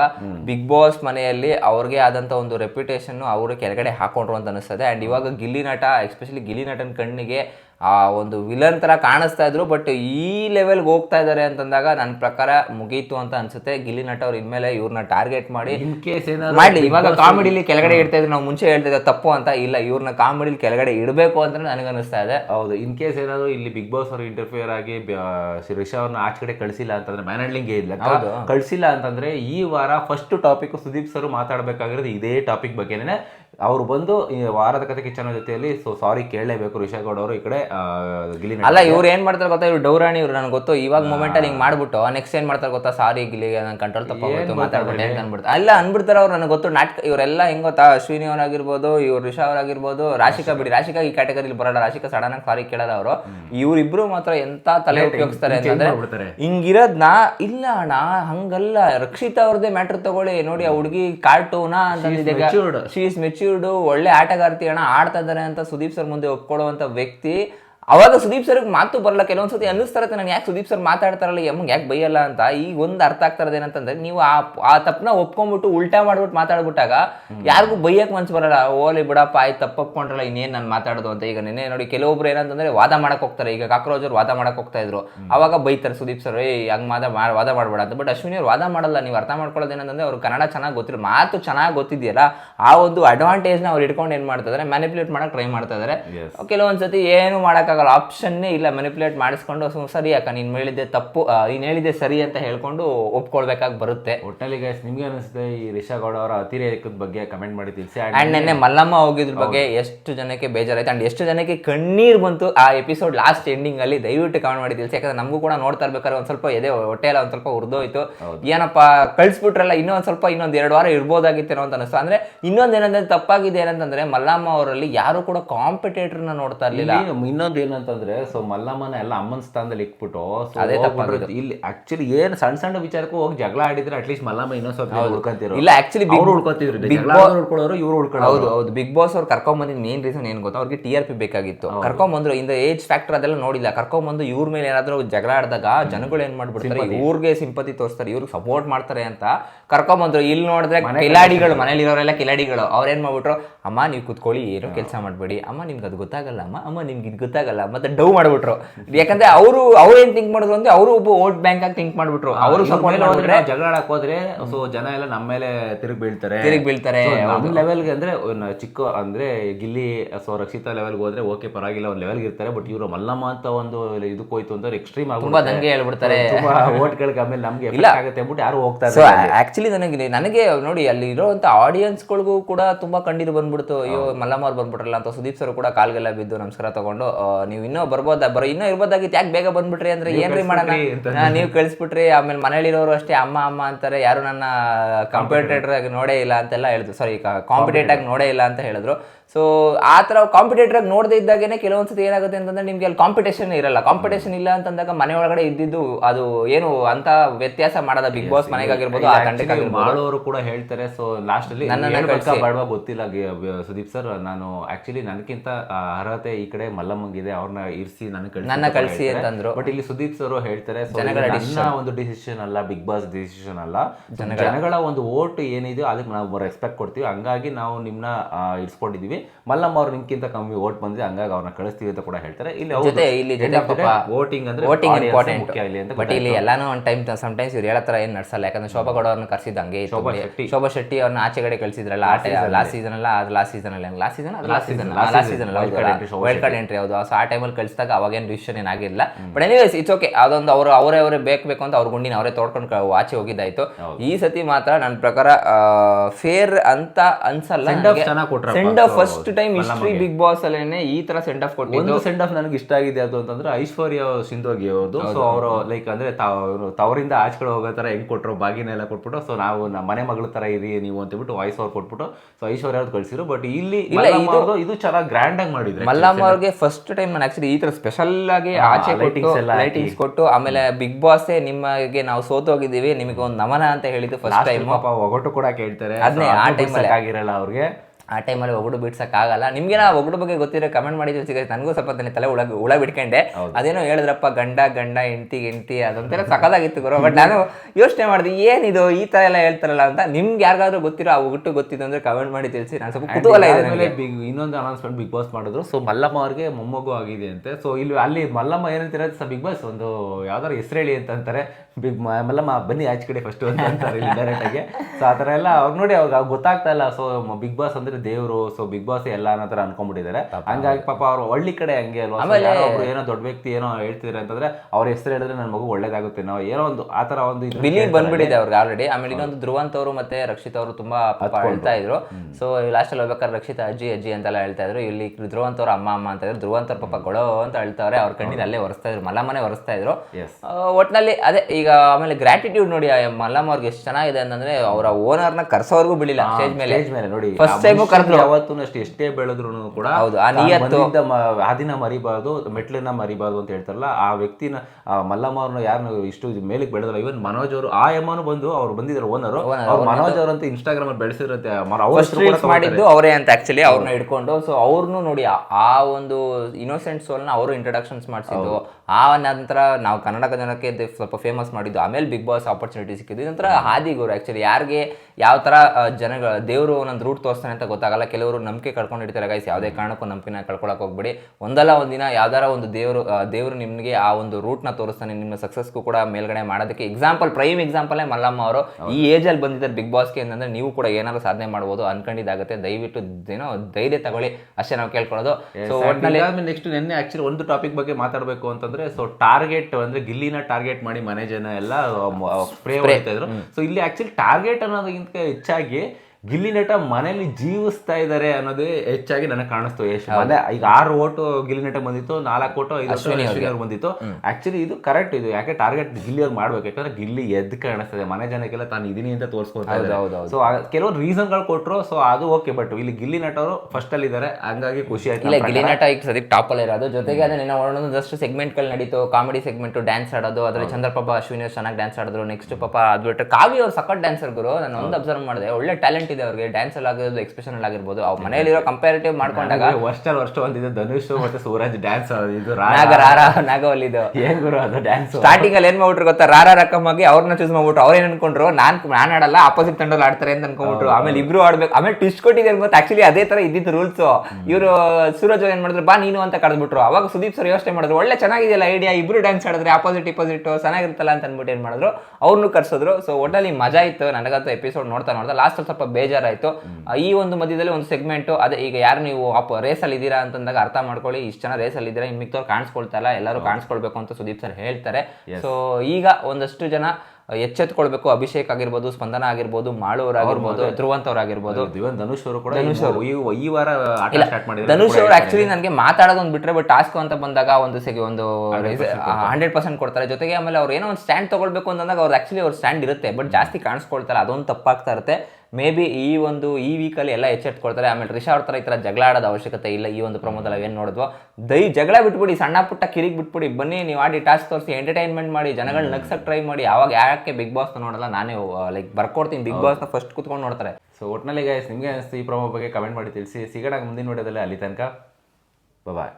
ಬಿಗ್ ಬಾಸ್ ಮನೆಯಲ್ಲಿ ಅವ್ರಿಗೆ ಆದಂತ ಒಂದು ರೆಪ್ಯುಟೇಷನ್ ಅವರು ಕೆಳಗಡೆ ಹಾಕೊಂಡ್ರು ಅಂತ ಅನಿಸ್ತದೆ. ಅಂಡ್ ಇವಾಗ ಗಿಲ್ಲಿ ನಟ ಎಸ್ಪೆಷಲಿ ಗಿಲ್ಲಿ ನಟನ ಕಣ್ಣಿಗೆ ಆ ಒಂದು ವಿಲನ್ ಥರ ಕಾಣಿಸ್ತಾ ಇದ್ರು ಬಟ್ ಈ ಲೆವೆಲ್ಗೆ ಹೋಗ್ತಾ ಇದ್ದಾರೆ ಅಂತಂದಾಗ ನನ್ನ ಪ್ರಕಾರ ಮುಗೀತು ಅಂತ ಅನ್ಸುತ್ತೆ. ಗಿಲ್ಲಿ ನಟ ಅವ್ರು ಇನ್ಮೇಲೆ ಇವ್ರನ್ನ ಟಾರ್ಗೆಟ್ ಮಾಡಿ. ಇನ್ ಕೇಸ್ ಏನಾದ್ರು ಮಾಡ್ಲಿ. ಇವಾಗ ಕಾಮಿಡಿಲಿ ಕೆಳಗಡೆ ಇಡ್ತಾ ಇದ್ರು ನಾವು ಮುಂಚೆ ಹೇಳ್ತಾ ಇದ್ದೆ ತಪ್ಪು ಅಂತ. ಇಲ್ಲ ಇವ್ರನ್ನ ಕಾಮಿಡಿಲಿ ಕೆಳಗಡೆ ಇಡಬೇಕು ಅಂತ ನನಗನ್ನಿಸ್ತಾ ಇದೆ. ಹೌದು ಇನ್ ಕೇಸ್ ಏನಾದ್ರು ಇಲ್ಲಿ ಬಿಗ್ ಬಾಸ್ ಅವರು ಇಂಟರ್ಫಿಯರ್ ಆಗಿ ರಿಷಾ ಅವ್ರನ್ನ ಆಚೆ ಕಡೆ ಕಳಿಸಿಲ್ಲ ಅಂತಂದ್ರೆ ಮ್ಯಾನಡ್ಲಿಂಗ್ ಇಲ್ಲ ಕಳಿಸಿಲ್ಲ ಅಂತಂದ್ರೆ ಈ ವಾರ ಫಸ್ಟ್ ಟಾಪಿಕ್ ಸುದೀಪ್ ಸರ್ ಮಾತಾಡಬೇಕಾಗಿರೋದು ಇದೇ ಟಾಪಿಕ್ ಬಗ್ಗೆನೇ ಅವ್ರು ಬಂದು ಈ ವಾರದ ಕತೆ ಕಿಚನ್ ಜೊತೆಯಲ್ಲಿ ಸೊ ಸಾರಿ ಕೇಳಲೇಬೇಕು ರಿಷಾ ಗೌಡ ಅವರು ಈ ಕಡೆ ನಟ ಅಲ್ಲ ಇವ್ರು ಏನ್ ಮಾಡ್ತಾರೆ ಗೊತ್ತಾ? ಇವ್ರು ಡೌರಾಣಿ ಇವ್ರು ನನಗೆ ಗೊತ್ತು. ಇವಾಗ ಮೊಮೆಂಟ್ ಅಲ್ಲಿ ಹಿಂಗ್ ಮಾಡ್ಬಿಟ್ಟು ನೆಕ್ಸ್ಟ್ ಏನ್ ಮಾಡ್ತಾರೆ ಗೊತ್ತಾ? ಸಾರಿ ಗಿಲಿಗೆ ನನ್ ಕಂಟ್ರೋಲ್ ತಪ್ಪಾಗೋಯ್ತು ಮಾತಾಡ್ಬೇಡಿ ಅಂತ ಅನ್ಬಿಡ್ತಾರೆ ಅಲ್ಲ ಅನ್ಬಿಡ್ತಾರೆ ಅವ್ರು ನನಗೆ ಗೊತ್ತು. ನಾಟಕ ಇವರೆಲ್ಲ ಹೆಂಗ್ ಗೊತ್ತಾ? ಅಶ್ವಿನಿ ಅವರಾಗಿರ್ಬೋದು ಇವ್ರು ರಿಷಾ ಅವರಾಗಿರ್ಬೋದು ರಾಶಿಕಾ ಬಿಡಿ. ರಾಶಿಕಾ ಈ ಕ್ಯಾಟಗರಿಲಿ ಬರಲ್ಲ. ರಾಶಿಕಾ ಸಡನ್ ಆಗಿ ಸಾರಿ ಕೇಳಲ್ಲ ಅವರು. ಇವ್ರಿಬ್ರು ಮಾತ್ರ ಎಂತ ತಲೆ ಉಪಯೋಗಿಸ್ತಾರೆ ಅಂತಂದ್ರೆ. ಹಿಂಗಿರೋದ್ನ ಇಲ್ಲ ಅಣ್ಣ ಹಂಗಲ್ಲ. ರಕ್ಷಿತಾ ಅವ್ರದೇ ಮ್ಯಾಟರ್ ತಗೊಳ್ಳಿ. ನೋಡಿ ಆ ಹುಡುಗಿ ಕಾರ್ಟೂನ ಅಂತ ಶಿ ಇಸ್ ಮೆಚ್ಯೂರ್ಡ್ ಒಳ್ಳೆ ಆಟಗಾರ್ತಿ ಅಣ್ಣ ಆಡ್ತಾ ಇದ್ದಾರೆ ಅಂತ ಸುದೀಪ್ ಸರ್ ಮುಂದೆ ಒಪ್ಕೊಳ್ಳುವಂತ ವ್ಯಕ್ತಿ. ಅವಾಗ ಸುದೀಪ್ ಸರ್ಗೆ ಮಾತು ಬರಲ್ಲ ಕೆಲವೊಂದ್ಸತಿ ಅನ್ನಿಸ್ತಾರತ್ತೆ ನಾನು ಯಾಕೆ ಸುದೀಪ್ ಸರ್ ಮಾತಾಡ್ತಾರಲ್ಲ ಎಮ್ಮಂಗೆ ಯಾಕೆ ಬೈಯಲ್ಲ ಅಂತ. ಈಗ ಒಂದು ಅರ್ಥ ಆಗ್ತಾ ಇರೋದು ಏನಂತಂದ್ರೆ ನೀವು ಆ ಆ ತಪ್ಪನ್ನ ಒಪ್ಕೊಂಡ್ಬಿಟ್ಟು ಉಲ್ಟಾ ಮಾಡ್ಬಿಟ್ಟು ಮಾತಾಡ್ಬಿಟ್ಟಾಗ ಯಾರಿಗೂ ಬೈಯಕ್ ಮನ್ಸು ಬರಲ್ಲ. ಓಲಿ ಬಿಡಪ್ಪ ಆಯ್ತು ತಪ್ಪಕೊಂಡ್ರಲ್ಲ ಇನ್ನೇನ್ ನಾನು ಮಾತಾಡೋದು ಅಂತ. ಈಗ ನಿನ್ನೆ ನೋಡಿ ಕೆಲವೊಬ್ರು ಏನಂತಂದ್ರೆ ವಾದ ಮಾಡಕ್ ಹೋಗ್ತಾರೆ. ಈಗ ಕಾಕ್ರೋಜ್ ಅವ್ರು ವಾದ ಮಾಡಕ್ ಹೋಗ್ತಾ ಇದ್ರು. ಅವಾಗ ಬೈತಾರೆ ಸುದೀಪ್ ಸರ್ ಏ ಹಂಗ್ ಮಾದ ವಾದ ಮಾಡಬೇಡ ಅಂತ. ಬಟ್ ಅಶ್ವಿನಿ ಅವ್ರು ವಾದ ಮಾಡಲ್ಲ. ನೀವು ಅರ್ಥ ಮಾಡ್ಕೊಳ್ಳೋದು ಏನಂತಂದ್ರೆ ಅವ್ರು ಕನ್ನಡ ಚೆನ್ನಾಗಿ ಗೊತ್ತಿಲ್ಲ. ಮಾತು ಚೆನ್ನಾಗಿ ಗೊತ್ತಿದೆಯಲ್ಲ ಆ ಒಂದು ಅಡ್ವಾಂಟೇಜ್ನ ಅವ್ರು ಇಟ್ಕೊಂಡು ಏನು ಮಾಡ್ತಾ ಇದ್ದಾರೆ ಮ್ಯಾನಿಪುಲೇಟ್ ಮಾಡಕ್ ಟ್ರೈ ಮಾಡ್ತಾ ಇದಾರೆ. Yes. ಕೆಲವೊಂದ್ಸತಿ ಏನು ಮಾಡೋಕ್ಕಾಗಲ್ಲ ಆಪ್ಷನ್ನೇ ಇಲ್ಲ ಮ್ಯಾನಿಪುಲೇಟ್ ಮಾಡಿಸ್ಕೊಂಡು ಸು- ಸರಿ ಅಕ್ಕ ನೀನು ಹೇಳಿದ್ದೆ ತಪ್ಪು ನೀನು ಹೇಳಿದ್ದೆ ಸರಿ ಅಂತ ಹೇಳ್ಕೊಂಡು ಒಪ್ಕೊಳ್ಬೇಕಾಗಿ ಬರುತ್ತೆ. ಒಟ್ಟಲ್ಲಿ ಗೈಸ್ ನಿಮ್ಗೆ ಅನಿಸುತ್ತೆ ಈ ರಿಷಾ ಗೌಡ ಅವರ ಅತಿರೇಕದ ಬಗ್ಗೆ ಕಮೆಂಟ್ ಮಾಡಿ ತಿಳಿಸಿ ಆ್ಯಂಡ್ ನೆನ್ನೆ ಮಲ್ಲಮ್ಮ ಹೋಗಿದ್ರ ಬಗ್ಗೆ ಎಷ್ಟು ಜನಕ್ಕೆ ಬೇಜಾರಾಯ್ತು. ಆ್ಯಂಡ್ ಎಷ್ಟು ಜನಕ್ಕೆ ಕಣ್ಣೀರು ಬಂತು ಆ ಎಪಿಸೋಡ್ ಲಾಸ್ಟ್ ಎಂಡಿಂಗ್ ಅಲ್ಲಿ ದಯವಿಟ್ಟು ಕಮೆಂಟ್ ಮಾಡಿ ತಿಳಿಸಿ. ಯಾಕಂದ್ರೆ ನಮಗೂ ಕೂಡ ನೋಡ್ತಾ ಇರ್ಬೇಕಾದ್ರೆ ಒಂದ್ ಸ್ವಲ್ಪ ಎದೆ ಹೊಟ್ಟೆ ಒಂದು ಒಂದ್ ಸ್ವಲ್ಪ ಉರ್ದೋಯ್ತು. ಏನಪ್ಪ ಕಳಿಸ್ಬಿಟ್ರಲ್ಲ ಇನ್ನೊಂದ್ ಸ್ವಲ್ಪ ಇನ್ನೊಂದು ಎರಡು ವಾರ ಇರ್ಬೋದಾಗಿತ್ತೇನೋ ಅಂತ ಅನಿಸ್ತು. ಅಂದ್ರೆ ಇನ್ನೊಂದು ಏನಂದ್ರೆ ತಪ್ಪಾಗಿದೆ ಏನಂತಂದ್ರೆ ಮಲ್ಲಮ್ಮ ಅವರಲ್ಲಿ ಯಾರು ಕೂಡ ಕಾಂಪಿಟೇಟರ್ನ ನೋಡ್ತಾ ಇರ್ಲಿಲ್ಲ. ಇನ್ನೊಂದು ಏನಂತಂದ್ರೆ ಸೊ ಮಲ್ಲಮ್ಮನ ಎಲ್ಲ ಅಮ್ಮನ ಸ್ಥಾನದಲ್ಲಿ ಇಕ್ಬಿಟ್ಟು ಅದೇ ಹೋಗ್ಬಿಟ್ರು. ಇಲ್ಲಿ ಆಕ್ಚುಲಿ ಏನು ಸಣ್ಣ ಸಣ್ಣ ವಿಚಾರಕ್ಕೂ ಹೋಗಿ ಜಗಳ ಆಡಿದ್ರೆ ಅಟ್ಲೀಸ್ಟ್ ಮಲ್ಲಮ್ಮ ಇನ್ನೊಂದ್ ಸ್ವಲ್ಪ ಉಳ್ಕೊಂತಿರೋ ಇಲ್ಲ ಆಕ್ಚುಲಿ ಅವ್ರು ಉಳ್ಕೊತಿದ್ರು ಉಳ್ಕೊಳ್ಳೋರು ಇವ್ರು ಉಳ್ಕೊಳ್ಳೋರು. ಹೌದು ಹೌದು. ಬಿಗ್ ಬಾಸ್ ಅವ್ರು ಕರ್ಕೊಂಬಂದಿದ್ ಮೇನ್ ರೀಸನ್ ಏನ್ ಗೊತ್ತಾ? ಅವ್ರಿಗೆ ಟಿ ಆರ್ ಪಿ ಬೇಕಾಗಿತ್ತು. ಕರ್ಕೊಂಬಂದ್ರು ಇಂದ ಏಜ್ ಫ್ಯಾಕ್ಟರ್ ಅದೆಲ್ಲ ನೋಡಿಲ್ಲ. ಕರ್ಕೊಂಬಂದು ಇವ್ರ ಮೇಲೆ ಏನಾದ್ರು ಜಗಳ ಆಡಿದಾಗ ಜನಗಳು ಏನ್ ಮಾಡ್ಬಿಡ್ತಾರೆ? ಇವ್ರಿಗೆ ಸಿಂಪತಿ ತೋರಿಸ್ತಾರೆ ಇವ್ರಿಗೆ ಸಪೋರ್ಟ್ ಮಾಡ್ತಾರೆ ಅಂತ ಕರ್ಕೊಂಬಂದ್ರು ಇಲ್ಲಿ ನೋಡಿದ್ರೆ ಕಿಲಾಡಿಗಳು ಮನೇಲಿ ಇರೋರೆಲ್ಲ ಕಿಲಾಡಿಗಳು. ಅವ್ರೇನ್ ಮಾಡ್ಬಿಟ್ರು? ಅಮ್ಮ ನೀವು ಕುತ್ಕೊಳ್ಳಿ ಏನೋ ಕೆಲಸ ಮಾಡಬೇಡಿ. ಅಮ್ಮ ನಿಮ್ಗೆ ಅದು ಗೊತ್ತಾಗಲ್ಲ ಅಮ್ಮ. ಅಮ್ಮ ನಿಮ್ಗೆ ಇದು ಗೊತ್ತಾಗಲ್ಲ. ಮತ್ತೆ ಡೌ ಮಾಡ್ಬಿಟ್ರು. ಯಾಕಂದ್ರೆ ಅವರು ಅವ್ರು ಏನ್ ಥಿಂಕ್ ಮಾಡಿದ್ರು ಅಂದ್ರೆ ಅವರು ಒಬ್ಬ ವೋಟ್ ಬ್ಯಾಂಕ್ ಆಗಿ ಥಿಂಕ್ ಮಾಡ್ಬಿಟ್ರು. ಅವರು ಸಪೋರ್ಟ್ ಮಾಡಿದ್ರೆ ಜಗಳ ಹೋದ್ರೆ ಸೊ ಜನ ಎಲ್ಲ ನಮ್ಮ ಮೇಲೆ ತಿರುಗಿ ಬೀಳ್ತಾರೆ. ತಿರುಗಿ ಬೀಳ್ತಾರೆ ಒಂದು ಲೆವೆಲ್ಗೆ ಅಂದ್ರೆ ಚಿಕ್ಕ ಅಂದ್ರೆ ಗಿಲ್ಲಿ ಸೊ ರಕ್ಷಿತಾ ಲೆವೆಲ್ಗೆ ಹೋದ್ರೆ ಓಕೆ ಪರವಾಗಿಲ್ಲ ಒಂದು ಲೆವೆಲ್ಗೆ ಇರ್ತಾರೆ ಬಟ್ ಇವರು ಮಲ್ಲಮ್ಮ ಅಂತ ಒಂದು ಇದಕ್ಕೆ ಹೋಯ್ತು ಅಂದ್ರೆ ಎಕ್ಸ್ಟ್ರೀಮ್ ತುಂಬಾ ದಂಗೆ ಹೇಳ್ಬಿಡ್ತಾರೆ. ಓಟ್ಗಳಿಗೆ ಆಮೇಲೆ ನಮ್ಗೆ ಇಲ್ಲ. ಆಗುತ್ತೆ ಅಂದ್ಬಿಟ್ಟು ಯಾರು ಹೋಗ್ತಾ ಸೊ ಆಕ್ಚುಲಿ ನನಗೆ ನನಗೆ ನೋಡಿ ಅಲ್ಲಿ ಇರೋಂಥ ಆಡಿಯನ್ಸ್ಗಳಿಗೂ ಕೂಡ ತುಂಬಾ ಕಂಡೀರು ಬಂದ್ಬಿಡ್ತು. ಅಯ್ಯೋ ಮಲ್ಲಮ್ಮ ಅವ್ರು ಬಂದ್ಬಿಟ್ರಲ್ಲ ಅಂತ ಸುದೀಪ್ ಸರ್ ಕೂಡ ಕಾಲ್ಗೆಲ್ಲ ಬಿದ್ದು ನಮಸ್ಕಾರ ತಗೊಂಡು ನೀವು ಇನ್ನೂ ಬರ್ಬೋದ? ಬರೋ ಇನ್ನೂ ಇರ್ಬೋದಾಗಿತ್ತು. ಯಾಕೆ ಬೇಗ ಬಂದ್ಬಿಟ್ರಿ ಅಂದ್ರೆ ಏನ್ರಿ ಮಾಡೋಣ ನೀವು ಕಳಿಸ್ಬಿಟ್ರಿ. ಆಮೇಲೆ ಮನೇಲಿರೋರು ಅಷ್ಟೇ ಅಮ್ಮ ಅಮ್ಮ ಅಂತಾರೆ ಯಾರು ನನ್ನ ಕಾಂಪಿಟೇಟರ್ ಆಗಿ ನೋಡೇ ಇಲ್ಲ ಅಂತೆಲ್ಲ ಹೇಳಿದ್ರು. ಸಾರಿ ಕಾಂಪಿಟೇಟ್ ಆಗಿ ನೋಡೇ ಇಲ್ಲ ಅಂತ ಹೇಳಿದ್ರು. ಸೊ ಆ ಥರ ಕಾಂಪಿಟೇಟರ್ ಆಗಿ ನೋಡದೇ ಇದ್ದಾಗೇನೆ ಕೆಲವೊಂದ್ಸತಿ ಏನಾಗುತ್ತೆ ಅಂತಂದ್ರೆ ನಿಮ್ಗೆ ಅಲ್ಲಿ ಕಾಂಪಿಟೇಷನ್ ಇರಲ್ಲ. ಕಾಂಪಿಟೇಷನ್ ಇಲ್ಲ ಅಂತಂದಾಗ ಮನೆ ಒಳಗಡೆ ಇದ್ದಿದ್ದು ಅದು ಏನು ಅಂತ ವ್ಯತ್ಯಾಸ ಮಾಡದ ಬಿಗ್ ಬಾಸ್ ಮನೆಗಾಗಿರ್ಬೋದು ಆ ತಂಡಕ್ಕೆ ಮಾಡೋರು ಕೂಡ ಹೇಳ್ತಾರೆ. ಸೊ ಲಾಸ್ಟ್ ಅಲ್ಲಿ ಬಡವ. ಗೊತ್ತಿಲ್ಲ ಸುದೀಪ್ ಸರ್ ನಾನು ಆಕ್ಚುಲಿ ನನಗಿಂತ ಅರ್ಹತೆ ಈ ಕಡೆ ಮಲ್ಲಮ್ಮಂಗಿದೆ. ಅವ್ರನ್ನ ಇರಿಸಿ ನನ್ನ ನನ್ನ ಕಳ್ಸಿ ಅಂತಂದ್ರು. ಬಟ್ ಇಲ್ಲಿ ಸುದೀಪ್ ಸರ್ ಹೇಳ್ತಾರೆ ಒಂದು ಡಿಸಿಷನ್ ಅಲ್ಲ ಬಿಗ್ ಬಾಸ್ ಡಿಸಿಷನ್ ಅಲ್ಲ. ಜನಗಳ. ಒಂದು ಓಟ್ ಏನಿದೆಯೋ ಅದಕ್ಕೆ ನಾವು ರೆಸ್ಪೆಕ್ಟ್ ಕೊಡ್ತೀವಿ. ಹಂಗಾಗಿ ನಾವು ನಿಮ್ನ ಇರ್ಸ್ಕೊಂಡಿದೀವಿ ಮಲ್ಲಮ್ಮ ಅವ್ರು ನಿಂಕಿಂತ ಕಮ್ಮಿ ಓಟ್ ಬಂದಿದೆ ಹಂಗಾಗಿ ಅವ್ರನ್ನ ಕಳಿಸ್ತೀವಿ ಅಂತ ಕೂಡ ಹೇಳ್ತಾರೆ. ಇಲ್ಲಿ ಜೊತೆ ಇಲ್ಲಿ ಜೊತೆ ಪಾಪ ವೋಟಿಂಗ್ ಅಂದ್ರೆ ವೋಟಿಂಗ್ ಇಂಪಾರ್ಟೆಂಟ್ ಮುಖ್ಯ ಇಲ್ಲಿ ಅಂತ ಬಟ್ ಇಲ್ಲಿ ಎಲ್ಲಾನು ಒಂದು ಟೈಮ್ ಸಮ್ಟೈಮ್ಸ್ ಇವ್ರು ಹೇಳತ್ತರ ಏನ್ ನಡ್ಸಲ್ಲ. ಯಾಕಂದ್ರೆ ಶೋಭಾ ಗೌಡ ಅವ್ರನ್ನ ಕರ್ಸಿದ್ದು ಹಂಗೆ ಶೋಭಾ ಶೆಟ್ಟಿ. ಅವ್ರನ್ನ ಆಚೆ ಕಡೆ ಕಳಿಸಿದ್ರಲ್ಲ ಆ ಲಾಸ್ಟ್ ಸೀಸನ್ ಅಲ್ಲ. ಅದು ಲಾಸ್ಟ್ ಸೀಸನ್ ಅಲ್ಲ. Last season last season last season ಅಲ್ಲ ವೈಲ್ಡ್ ಕಾರ್ಡ್ ಎಂಟ್ರಿ ಹೌದು. ಸೊ ಆ ಟೈಮಲ್ಲಿ ಕಳಿಸಿದಾಗ ಅವಾಗೇನು ಡಿಸಿಷನ್ ಏನಾಗಿಲ್ಲ ಬಟ್ ಎನಿವೇಸ್ ಇಟ್ಸ್ ಓಕೆ ಅದೊಂದು ಅವರು ಅವರೇ ಅವರೇ ಬೇಕು ಬೇಕು ಅಂತ ಅವ್ರ ಗುಂಡಿನ ಅವರೇ ತೋಡ್ಕೊಂಡು ಆಚೆ ಹೋಗಿದ್ದಾಯ್ತು. ಈ ಸತಿ ಮಾತ್ರ ನನ್ನ ಪ್ರಕಾರ ಫೇರ್ ಅಂತ ಅನ್ಸಲ್ಲ. Send off first time history Bigg Boss ಅಲ್ಲೇನೆ ಈ ತರ ಸೆಂಡ್ ಆಫ್ ಕೊಟ್ಟಿದ್ದು. ಒಂದು ಸೆಂಡ್ ಆಫ್ ನನಗೆ ಇಷ್ಟ ಆಗಿದೆ ಅದು ಅಂತಂದ್ರೆ ಐಶ್ವರ್ಯ ಸಿಂಧೋಗಿ ಅವ್ರದ್ದು ಸೊ ಅವರು ಲೈಕ್ ಅಂದ್ರೆ ತಾವ್- ತವರಿಂದ ಆಚೆ ಕಡೆ ಹೋಗೋ ತರ ಹೆಂಗ್ ಕೊಟ್ರು ಬಾಗಿನ ಎಲ್ಲ ಕೊಟ್ಬಿಟ್ಟು ಸೊ ನಾವು ನಮ್ಮ ಮನೆ ಮಗಳ ತರ ಇರಿ ನೀವು ಅಂತ ಹೇಳ್ಬಿಟ್ಟು ವಾಯ್ಸ್ ಅವ್ರು ಕೊಟ್ಬಿಟ್ಟು ಸೊ ಐಶ್ವರ್ಯ ಅವ್ರು ಕಳ್ಸಿರು ಬಟ್ ಇಲ್ಲಿ ಇದು ಚೆನ್ನಾಗಿ ಗ್ರ್ಯಾಂಡ್ ಆಗಿ ಮಾಡಿದ್ರು ಮಲ್ಲಮ್ಮ ಅವ್ರಿಗೆ ಫಸ್ಟ್ ಟೈಮ್ ನಾನು ಆಕ್ಚುಲಿ ಈ ತರ ಸ್ಪೆಷಲ್ ಆಗಿ ಆಚೆ ಲೈಟಿಂಗ್ಸ್ ಕೊಟ್ಟು ಆಮೇಲೆ ಬಿಗ್ ಬಾಸ್ ನಿಮಗೆ ನಾವು ಸೋತೋಗಿದ್ದೀವಿ ನಿಮಗೆ ಒಂದು ನಮನ ಅಂತ ಹೇಳಿದ್ದು ಫಸ್ಟ್ ಟೈಮ್ ಪಾಪ ಒಗಟು ಕೂಡ ಕೇಳ್ತಾರೆ ಅದನ್ನೇ ಆ ಟೈಮ್ ಅಲ್ಲಿ. ಆಗಿರಲ್ಲ ಅವ್ರಿಗೆ. ಆ ಟೈಮಲ್ಲಿ ಒಗಡು ಬಿಡ್ಸಕ್ಕಾಗಲ್ಲ ನಿಮ್ಗೆ ನಾ ಒಗಡು ಬಗ್ಗೆ ಗೊತ್ತಿರೋ ಕಮೆಂಟ್ ಮಾಡಿದ್ವಿ ಸಿಗ ನನಗೂ ಸ್ವಲ್ಪ ತನ್ನ ತಲೆ ಉಳ ಹುಳ ಬಿಟ್ಕೊಂಡೆ ಅದೇನೋ ಹೇಳಿದ್ರಪ್ಪ ಗಂಡ ಗಂಡ ಹೆಂಡತಿ ಹೆಂಡತಿ ಅದಂತೆಲ್ಲ ಸಕದಾಗಿತ್ತು ಗುರು. ಬಟ್ ನಾನು ಯೋಚನೆ ಮಾಡಿದೆ ಏನಿದು ಈ ತರ ಎಲ್ಲ ಹೇಳ್ತಾರಲ್ಲ ಅಂತ ನಿಮ್ಗೆ ಯಾರಿಗಾದ್ರೂ ಗೊತ್ತಿರೋ ಆ ಒಗಟ್ಟು ಗೊತ್ತಿದ್ದು ಅಂದರೆ ಕಮೆಂಟ್ ಮಾಡಿ ತಿಳಿಸಿ. ನಾನು ಸ್ವಲ್ಪ ಕುತೂಹಲ ಇದೆ ಬಿಗ್ ಇನ್ನೊಂದು ಅನೌನ್ಸ್ಮೆಂಟ್ ಬಿಗ್ ಬಾಸ್ ಮಾಡಿದ್ರು. ಸೊ ಮಲ್ಲಮ್ಮ ಅವ್ರಿಗೆ ಮೊಮ್ಮಗು ಆಗಿದೆ ಅಂತೆ. ಸೊ ಇಲ್ಲಿ ಅಲ್ಲಿ ಮಲ್ಲಮ್ಮ ಏನಂತಿರೋದು ಸರ್ ಬಿಗ್ ಬಾಸ್ ಒಂದು ಯಾವ್ದಾರು ಹೆಸರು ಹೇಳಿ ಅಂತ ಅಂತಾರೆ. ಬಿಗ್ ಮಲ್ಲಮ್ಮ ಬನ್ನಿ ಆಚೆ ಕಡೆ ಫಸ್ಟ್ ಅಂತ ಅಂತಾರೆ ಇಲ್ಲಿ ಡೈರೆಕ್ಟ್ ಆಗಿ. ಸೊ ಆ ಥರ ಎಲ್ಲ ಅವ್ರು ನೋಡಿ ಅವ್ರಿಗೆ ಗೊತ್ತಾಗ್ತಾ ಇಲ್ಲ. ಸೊ ಬಿಗ್ ಬಾಸ್ ಅಂದ್ರೆ ದೇವರು ಸೊ ಬಿಗ್ ಬಾಸ್ ಎಲ್ಲ ಅನ್ನೋ ಥರ ಅನ್ಕೊಂಡ್ಬಿಟ್ಟಿದ್ದಾರೆ. ಹಂಗಾಗಿ ಪಾಪ ಅವ್ರು ಹಳ್ಳಿ ಕಡೆ ಹಂಗೆ ಅಲ್ವಾ? So ಯಾರೋ ಒಬ್ರು ಏನೋ ದೊಡ್ಡ ವ್ಯಕ್ತಿ ಏನೋ ಹೇಳ್ತಿದ್ರೆ ಅಂತಂದ್ರೆ ಅವ್ರ ಹೆಸರು ಹೇಳಿದ್ರೆ ನನ್ನ ಮಗು ಒಳ್ಳೇದಾಗುತ್ತೆ. ನಾವು ಏನೋ ಒಂದು ಆ ಥರ ಒಂದು ಬಿಲೀವ್ ಬಿಲಿ ಬಂದ್ಬಿಟ್ಟಿದೆ ಅವ್ರಿಗೆ ಆಲ್ರೆಡಿ ಆಮೇಲೆ ಇನ್ನೊಂದು ಧ್ರುವಂತ ಅವರು ಮತ್ತೆ ರಕ್ಷಿತ್ ಅವರು ತುಂಬಾ ಹೇಳ್ತಾ ಇದ್ರು. ಸೊ ಲಾಸ್ಟ್ ಅಲ್ಲಿ ಹೋಗ್ಬೇಕಾದ್ರೆ ರಕ್ಷಿತ್ ಅಜ್ಜಿ ಅಜ್ಜಿ ಅಂತೆಲ್ಲ ಹೇಳ್ತಾ ಇದ್ರು. ಇಲ್ಲಿ ಧ್ರುವಂತ ಅವ್ರ ಅಮ್ಮ ಅಮ್ಮ ಅಂತ ಇದ್ರು. ಧ್ರುವಂತ್ ಅವ್ರ ಪಾಪ ಗೊಳೋ ಅಂತ ಹೇಳ್ತಾವ್ರೆ. ಅವ್ರ ಕಣ್ಣಿನ ಅಲ್ಲೇ ಒರೆಸ್ತಾ ಇದ್ರು. ಮಲ್ಲಮ್ಮನೆ ಒರೆಸ್ತಾ ಇದ್ರು. ಒಟ್ನಲ್ಲಿ ಅದೇ ಈಗ ಆಮೇಲೆ ಗ್ರಾಟಿಟ್ಯೂಡ್ ನೋಡಿ ಮಲ್ಲಮ್ಮ ಅವ್ರಿಗೆ ಎಷ್ಟು ಚೆನ್ನಾಗಿದೆ ಅಂತಂದ್ರೆ ಅವರ ಓನರ್ನ ಕರ್ಸೋವರೆಗೂ ಬಿಡಿಲ್ಲ ಸ್ಟೇಜ್ ಮೇಲೆ. ನೋಡಿ. ಫಸ್ಟ್ time ಕರ್ದ್ರು. ಯಾವತ್ತೂ ಅಷ್ಟೇ ಎಷ್ಟೇ ಬೆಳೆದ್ರು ಕೂಡ ಹೌದು, ಆ ನಿಯತ್ತು. ಹಾದಿನ ಮರಿಬಾರ್ದು ಮೆಟ್ಲನ್ನ ಮರಿಬಾರ್ದು ಅಂತ ಹೇಳ್ತಾರಲ್ಲ ಆ ವ್ಯಕ್ತಿನ ಮಲ್ಲಮ್ಮ ಅವ್ರನ್ನ ಯಾರನ್ನ ಇಷ್ಟು ಮೇಲಕ್ಕೆ ಬೆಳೆದ್ರ ಇವನ್ ಮನೋಜ್ ಅವರು ಆ ಎಮ್ಮನು ಬಂದು ಅವ್ರು ಬಂದಿದ್ರು ಓನರ್ ಅವ್ರು ಮನೋಜ್ ಅವರಂತ ಇನ್ಸ್ಟಾಗ್ರಾಮ್ ಅಲ್ಲಿ ಬೆಳೆಸಿರತ್ತೆ ಮಾಡಿದ್ದು ಅವರೇ ಅಂತ ಆಕ್ಚುಲಿ ಅವ್ರನ್ನ ಹಿಡ್ಕೊಂಡು ಸೊ ಅವ್ರನ್ನು ನೋಡಿ ಆ- ಒಂದು ಇನ್ನೋಸೆಂಟ್ ಸೋಲ್ನ ಅವರು ಇಂಟ್ರಡಕ್ಷನ್ಸ್ ಮಾಡಿಸಿದ್ದು. ಆ ನಂತರ ನಾವು ಕನ್ನಡ ಜನಕ್ಕೆ ಸ್ವಲ್ಪ ಫೇಮಸ್ ಮಾಡಿದ್ದು ಆಮೇಲೆ ಬಿಗ್ ಬಾಸ್ ಆಪರ್ಚುನಿಟಿ ಸಿಕ್ಕಿದ್ದು. ಇದೊಂಥರ ಹಾದಿಗೂರು ಆಕ್ಚುಲಿ ಯಾರಿಗೆ ಯಾವ ತರ ಜನಗಳ ದೇವರು ಒಂದೊಂದು ರೂಟ್ ತೋರಿಸ್ತಾನೆ ಅಂತ ಗೊತ್ತಾಗಲ್ಲ ಕೆಲವರು ನಂಬಿಕೆ ಕಳ್ಕೊಂಡಿರ್ತಾರೆ ಗೈಸ್ ಯಾವುದೇ ಕಾರಣಕ್ಕೂ ನಂಬಿಕೆನ ಕಳ್ಕೊಳಕ್ಕೆ ಹೋಗ್ಬೇಡಿ. ಒಂದಲ್ಲ ಒಂದಿನ ಯಾವ್ದಾರ ಒಂದು ದೇವರು ದೇವರು ನಿಮಗೆ ಆ ಒಂದು ರೂಟ್ನ ತೋರಿಸ್ತಾನೆ ನಿಮ್ಮ ಸಕ್ಸಸ್ಗೂ ಕೂಡ ಮೇಲ್ಗಡೆ ಮಾಡೋದಕ್ಕೆ. ಎಕ್ಸಾಂಪಲ್ ಪ್ರೈಮ್ ಎಕ್ಸಾಂಪಲ್ ಮಲ್ಲಮ್ಮ ಅವರು ಈ ಏಜಲ್ಲಿ ಬಂದಿದ್ದಾರೆ ಬಿಗ್ ಬಾಸ್ಗೆ ಏನಂದ್ರೆ ನೀವು ಕೂಡ ಏನಾದ್ರು ಸಾಧನೆ ಮಾಡ್ಬೋದು ಅನ್ಕೊಂಡಿದ್ದಾಗುತ್ತೆ. ದಯವಿಟ್ಟು ಏನೋ ಧೈರ್ಯ ತಗೊಳ್ಳಿ. ಅಷ್ಟೇ ನಾವು ಕೇಳ್ಕೊಳ್ಳೋದು. ಸೊ ಒಟ್ಟಿನಲ್ಲಿ ನೆಕ್ಸ್ಟ್ ನಿನ್ನೆ ಆಕ್ಚುಲಿ ಒಂದು ಟಾಪಿಕ್ ಬಗ್ಗೆ ಮಾತಾಡಬೇಕು ಅಂತಂದ್ರೆ ಸೊ ಟಾರ್ಗೆಟ್ ಅಂದ್ರೆ ಗಿಲ್ಲಿನ ಟಾರ್ಗೆಟ್ ಮಾಡಿ ಮನೆ ಜನ ಎಲ್ಲ ಸ್ಪ್ರೇ ಹೊಡಿತಾ ಇದ್ರು. ಸೊ ಇಲ್ಲಿ ಆಕ್ಚುಲಿ ಟಾರ್ಗೆಟ್ ಅನ್ನೋದಕ್ಕಿಂತ ಹೆಚ್ಚಾಗಿ ಗಿಲ್ಲಿ ನಟ ಮನೇಲಿ ಜೀವಿಸ್ತಾ ಇದ್ದಾರೆ ಅನ್ನೋದೇ ಹೆಚ್ಚಾಗಿ ನನಗೆ ಕಾಣಿಸ್ತು ಯಶ್ ಅದೇ ಈಗ ಆರು ಓಟು ಗಿಲ್ಲಿ ನಟ ಬಂದಿತ್ತು ನಾಲ್ಕು ಓಟು ಐದು ಅಶ್ವಿನಿ ಬಂದಿತ್ತು. ಆಕ್ಚುಲಿ ಇದು ಕರೆಕ್ಟ್ ಇದು. ಯಾಕೆ ಟಾರ್ಗೆಟ್ ಗಿಲ್ಲಿ ಅವ್ರು ಮಾಡ್ಬೇಕು? ಯಾಕಂದ್ರೆ ಗಿಲ್ಲಿ ಎದ್ದು ಕಾಣಿಸ್ತದೆ. ಮನೆ ಜನಕ್ಕೆಲ್ಲ ತಾನು ಇದೀನಿ ಅಂತ ಹೌದು. ಸೊ ಕೆಲವು ರೀಸನ್ಗಳು ಕೊಟ್ರು ಸೊ ಅದು ಓಕೆ ಬಟ್ ಇಲ್ಲಿ ಗಿಲ್ಲಿ ನಟ ಅವರು ಫಸ್ಟ್ ಅಲ್ಲಿ ಇದ್ದಾರೆ ಹಂಗಾಗಿ ಖುಷಿ ಆಯ್ತು ಇಲ್ಲ ಗಿಲ್ಲಿ ನಟ ಈಗ ಸದ್ಯಕ್ಕೆ ಟಾಪ್ ಅಲ್ಲಿ ಇರೋದು. ಜೊತೆಗೆ ಅದೇ ನಾವು ಸೆಗ್ಮೆಂಟ್ ಸೆಗ್ಮೆಂಟ್ಗಳು ನಡೀತು. ಕಾಮಿಡಿ ಸೆಗ್ಮೆಂಟ್ ಡ್ಯಾನ್ಸ್ ಆಡೋದು. ಅದ್ರಲ್ಲಿ ಚಂದ್ರಪ್ಪ ಅಶ್ವಿನಿ ಅವ್ರು ಚೆನ್ನಾಗಿ ಡ್ಯಾನ್ಸ್ ಆಡಿದ್ರು. ನೆಕ್ಸ್ಟ್ ಪಾಪ ಅದು ಬಿಟ್ಟರೆ ಕಾವಿ ಅವ್ರು ಸಖತ್ ಡ್ಯಾನ್ಸರ್ ಗುರು. ನಾನು ಒಂದು ಅಬ್ಸರ್ವ್ ಮಾಡಿದೆ. ಒಳ್ಳೆ ಟ್ಯಾಲೆಂಟ್ ಇದೆ ಅವ್ರಿಗೆ ಡ್ಯಾನ್ಸ್ ಅಲ್ಲಿ ಆಗಿರೋದು ಎಕ್ಸ್ಪ್ರೆಷನ್ ಅಲ್ಲಿ ಆಗಿರ್ಬೋದು. ಅವ್ರ ಮನೆಯಲ್ಲಿರೋ ಕಂಪ್ಯಾರಿಟಿವ್ ಮಾಡ್ಕೊಂಡಾಗ ವರ್ಷ ವರ್ಷ ಒಂದಿದೆ ಧನುಷ್ ಮತ್ತೆ ಸೂರಜ್ ಡ್ಯಾನ್ಸ್ ಇದು ನಾಗ ರಾರ ನಾಗವಲ್ಲಿದು ಏನ್ ಗುರು ಅದು ಡ್ಯಾನ್ಸ್ ಸ್ಟಾರ್ಟಿಂಗ್ ಅಲ್ಲಿ ಏನ್ ಮಾಡ್ಬಿಟ್ರು ಗೊತ್ತಾ? ರಾರ ಆಗಿ ಅವ್ರನ್ನ ಚೂಸ್ ಮಾಡ್ಬಿಟ್ರು. ಅವ್ರೇನ್ ಅನ್ಕೊಂಡ್ರು? ನಾನ್ ನಾನ್ ಆಡಲ್ಲ ಆಪೋಸಿಟ್ ತಂಡಲ್ಲಿ ಆಡ್ತಾರೆ ಅಂತ ಅನ್ಕೊಂಡ್ಬಿಟ್ರು. ಆಮೇಲೆ ಇಬ್ರು ಆಡ್ಬೇಕು. ಆಮೇಲೆ ಟ್ವಿಸ್ಟ್ ಕೊಟ್ಟಿದ್ದೆ ಗೊತ್ತಾ? ಆಕ್ಚುಲಿ ಅದೇ ತರ ಇದ್ದಿದ್ದು ರೂಲ್ಸ್ ಇವರು ಸೂರಜ್ ಏನ್ ಮಾಡಿದ್ರು? ಬಾ ನೀನು ಅಂತ ಕರೆದ್ಬಿಟ್ರು ಅವಾಗ ಸುದೀಪ್ ಸರ್ ಯೋಚನೆ ಮಾಡಿದ್ರು. ಒಳ್ಳೆ ಚೆನ್ನಾಗಿದೆಯಲ್ಲ ಐಡಿಯಾ ಇಬ್ರು ಡ್ಯಾನ್ಸ್ ಆಡಿದ್ರೆ ಆಪೋಸಿಟ್ ಇಪೋಸಿಟ್ ಚೆನ್ನಾಗಿರುತ್ತಲ್ಲ ಅಂತ ಅನ್ಬಿಟ್ಟು ಏನ್ ಮಾಡಿದ್ರು? ಅವ್ರನ್ನು ಕರ್ಸಿದ್ರು. ಸೊ ಒಟ್ಟಲ್ಲಿ ಮಜಾ ಇತ್ತು. ನನಗಂತೂ ಎಪಿಸೋಡ್ ನೋಡ್ತಾ ನೋಡ್ತಾ ಲಾಸ್ಟ್ ಸ್ವಲ್ಪ ಬೇಜಾರಾಯ್ತು. ಈ ಒಂದು ಮಧ್ಯದಲ್ಲಿ ಒಂದು ಸೆಗ್ಮೆಂಟ್ ಅದೇ ಈಗ ಯಾರು ನೀವು ರೇಸಲ್ಲಿ ಇದ್ದೀರಾ ಅಂತಂದಾಗ ಅರ್ಥ ಮಾಡ್ಕೊಳ್ಳಿ ಇಷ್ಟು ಜನ ರೇಸಲ್ಲಿ ಇದ್ದೀರಾ ಇನ್ನು ಮಿಕ್ತವ್ರು ಕಾಣಿಸ್ಕೊಳ್ತಾ ಇಲ್ಲ ಎಲ್ಲರೂ ಕಾಣಿಸ್ಕೊಳ್ಬೇಕು ಅಂತ ಸುದೀಪ್ ಸರ್ ಹೇಳ್ತಾರೆ. ಸೊ ಈಗ ಒಂದಷ್ಟು ಜನ ಎಚ್ಚೆತ್ಕೊಳ್ಬೇಕು ಅಭಿಷೇಕ್ ಆಗಿರ್ಬೋದು ಸ್ಪಂದನ ಆಗಿರ್ಬೋದು ಮಾಳೂರ್ ಆಗಿರ್ಬೋದು ಧ್ರುವಂತವ್ರು ಆಗಿರ್ಬೋದು. ಇವನ್ ಧನುಷ್ ಅವರು ಕೂಡ ಈ- ಈ ವಾರ ಧನುಷ್ ಅವರು ಆಕ್ಚುಲಿ ನನಗೆ ಮಾತಾಡೋದು ಒಂದು ಬಿಟ್ರೆ ಬಟ್ ಟಾಸ್ಕ್ ಅಂತ ಬಂದಾಗ ಒಂದು ಸೆಗೆ ಒಂದು ಹಂಡ್ರೆಡ್ ಪರ್ಸೆಂಟ್ ಕೊಡ್ತಾರೆ. ಜೊತೆಗೆ ಆಮೇಲೆ ಅವ್ರು ಏನೋ ಒಂದು ಸ್ಟ್ಯಾಂಡ್ ತಗೊಳ್ಬೇಕು ಅಂತಂದಾಗ ಅವ್ರು ಆಕ್ಚುಲಿ ಅವ್ರ ಸ್ಟ್ಯಾಂಡ್ ಇರುತ್ತೆ ಬಟ್ ಜಾಸ್ತಿ ಕಾಣಿಸ್ಕೊಳ್ತಾರೆ ಅದೊಂದು ತಪ್ಪಾಗ್ತಾ ಇರುತ್ತೆ. ಮೇ ಬಿ ಈ ಒಂದು ಈ ವೀಕಲ್ಲಿ ಎಲ್ಲ ಎಚ್ಚೆತ್ಕೊಳ್ತಾರೆ. ಆಮೇಲೆ ರಿಷಾ ಅವ್ರ ಥರ ಈ ಥರ ಜಗಳ ಆಡೋದು ಅವಶ್ಯಕತೆ ಇಲ್ಲ. ಈ ಒಂದು ಪ್ರಮೋದಲ್ಲಿ ಏನು ನೋಡಿದ್ವು. ದೈ ಜಗಳ ಬಿಟ್ಬಿಡಿ ಸಣ್ಣ ಪುಟ್ಟ ಕಿರಿಗ್ ಬಿಟ್ಬಿಡಿ. ಬನ್ನಿ ನೀವು ಆಡಿ ಟಾಸ್ಕ್ ತೋರಿಸಿ ಎಂಟರ್ಟೈನ್ಮೆಂಟ್ ಮಾಡಿ ಜನಗಳು ನಗ್ಸಕ್ಕೆ ಟ್ರೈ ಮಾಡಿ. ಯಾವಾಗ ಯಾಕೆ ಬಿಗ್ ಬಾಸ್ ನೋಡಲ್ಲ? ನಾನೇ ಲೈಕ್ ಬರ್ಕೊಡ್ತೀನಿ ಬಿಗ್ ಬಾಸ್ನ ಫಸ್ಟ್ ಕುತ್ಕೊಂಡು ನೋಡ್ತಾರೆ. ಸೊ ಒಟ್ಟಿನಲ್ಲಿ ಗೈಸ್ ನಿಮಗೆ ಅನಿಸ್ತು ಈ ಪ್ರಮೋ ಬಗ್ಗೆ ಕಮೆಂಟ್ ಮಾಡಿ ತಿಳಿಸಿ. ಸಿಗೋಣ ಮುಂದಿನ ವಿಡಿಯೋದಲ್ಲಿ ಅಲ್ಲಿ ತನಕ ಬಾಯ್